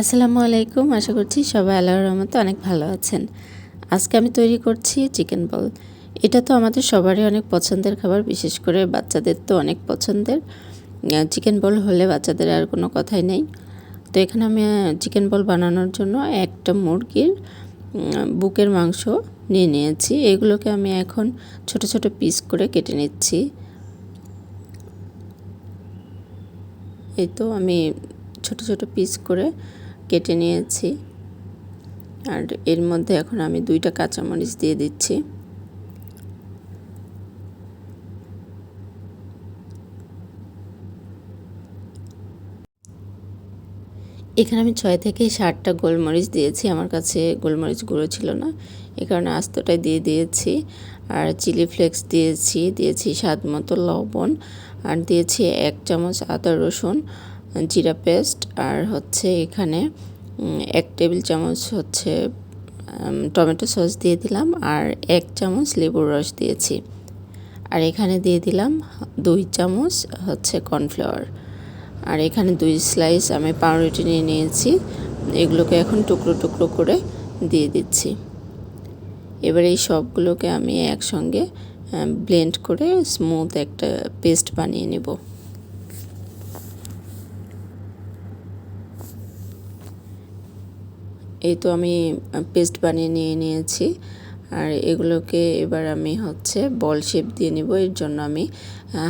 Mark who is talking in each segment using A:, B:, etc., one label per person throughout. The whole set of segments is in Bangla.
A: আসসালামু আলাইকুম। আশা করছি সবাই আল্লাহর রহমতে অনেক ভালো আছেন। আজকে আমি তৈরি করছি চিকেন বল। এটা তো আমাদের সবারই অনেক পছন্দের খাবার, বিশেষ করে বাচ্চাদের তো অনেক পছন্দের। চিকেন বল হলে বাচ্চাদের আর কোনো কথাই নেই। তো এখানে আমি চিকেন বল বানানোর জন্য একটা মুরগির বুকের মাংস নিয়ে নিয়েছি। এগুলোকে আমি এখন ছোট ছোট পিস করে কেটে নিচ্ছি। এই তো আমি ছোট ছোট পিস করে কেটে নিয়েছি। আর এর মধ্যে এখন আমি দুইটা কাঁচামরিচ দিয়ে দিচ্ছি। এখানে আমি ছয় থেকে ষাটটা গোলমরিচ দিয়েছি। আমার কাছে গোলমরিচ গুঁড়ো ছিল না। এ কারণে আস্তটাই দিয়ে দিয়েছি। আর চিলি ফ্লেক্স দিয়েছি। দিয়েছি স্বাদ মতো লবণ। আর দিয়েছি এক চামচ আদা রসুন। জিরা পেস্ট আর হচ্ছে এখানে এক টেবিল চামচ হচ্ছে টমেটো সস দিয়ে দিলাম আর এক চামচ লেবুর রস দিয়েছি। আর এখানে দিয়ে দিলাম দুই চামচ হচ্ছে কর্নফ্লাওয়ার। আর এখানে দুই স্লাইস আমি পাউরুটি নিয়ে নিয়েছি, এগুলোকে এখন টুকরো টুকরো করে দিয়ে দিচ্ছি। এবার এই সবগুলোকে আমি একসঙ্গে ব্লেন্ড করে স্মুথ একটা পেস্ট বানিয়ে নেব। এই তো আমি পেস্ট বানিয়ে নিয়ে নিয়েছি। আর এগুলোকে এবার আমি হচ্ছে বল শেপ দিয়ে নিব। এর জন্য আমি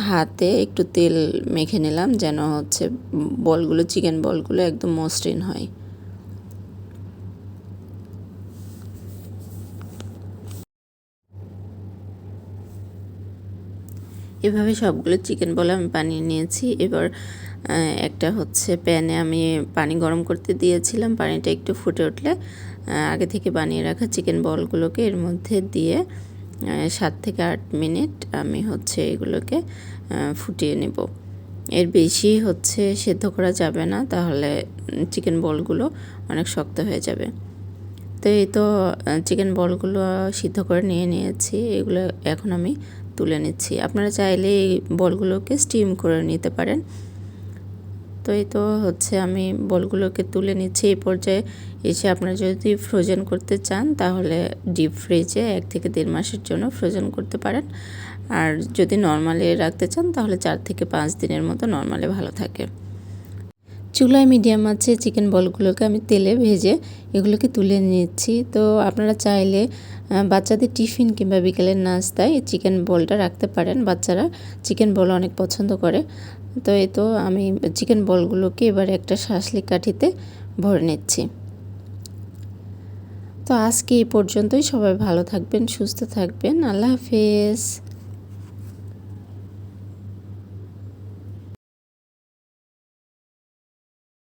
A: হাতে একটু তেল মেখে নিলাম যেন হচ্ছে বলগুলো চিকেন বলগুলো একদম মসৃণ হয়। এভাবে সবগুলো চিকেন বল আমি বানিয়ে নিয়েছি। এবার একটা হচ্ছে প্যানে আমি পানি গরম করতে দিয়েছিলাম। পানিটা একটু ফুটে উঠলে আগে থেকে বানিয়ে রাখা চিকেন বলগুলোকে এর মধ্যে দিয়ে সাত থেকে আট মিনিট আমি হচ্ছে এগুলোকে ফুটিয়ে নেব। এর বেশি হচ্ছে সেদ্ধ করা যাবে না, তাহলে চিকেন বলগুলো অনেক শক্ত হয়ে যাবে। তো এই তো চিকেন বলগুলো সিদ্ধ করে নিয়ে নিয়েছি। এগুলো এখন আমি তুলে নিচ্ছি। আপনারা চাইলে এই বলগুলোকে স্টিম করে নিতে পারেন। তো এই তো হচ্ছে আমি বলগুলোকে তুলে নিচ্ছি। এই পর্যায়ে এসে আপনারা যদি ফ্রোজেন করতে চান, তাহলে ডিপ ফ্রিজে এক থেকে দেড় মাসের জন্য ফ্রোজেন করতে পারেন। আর যদি নর্মালি রাখতে চান, তাহলে চার থেকে পাঁচ দিনের মতো নর্মালে ভালো থাকে। চুলায় মিডিয়াম আছে চিকেন বলগুলোকে আমি তেলে ভেজে এগুলোকে তুলে নিচ্ছি। তো আপনারা চাইলে বাচ্চাদের টিফিন কিংবা বিকেলের নাস্তায় চিকেন বলটা রাখতে পারেন। বাচ্চারা চিকেন বল অনেক পছন্দ করে। তো এই তো আমি চিকেন বলগুলোকে এবার একটা শাসলি কাঠিতে ভরে নিচ্ছি। তো আজকে এই পর্যন্তই। সবাই ভালো থাকবেন, সুস্থ থাকবেন। আল্লাহ হাফেজ।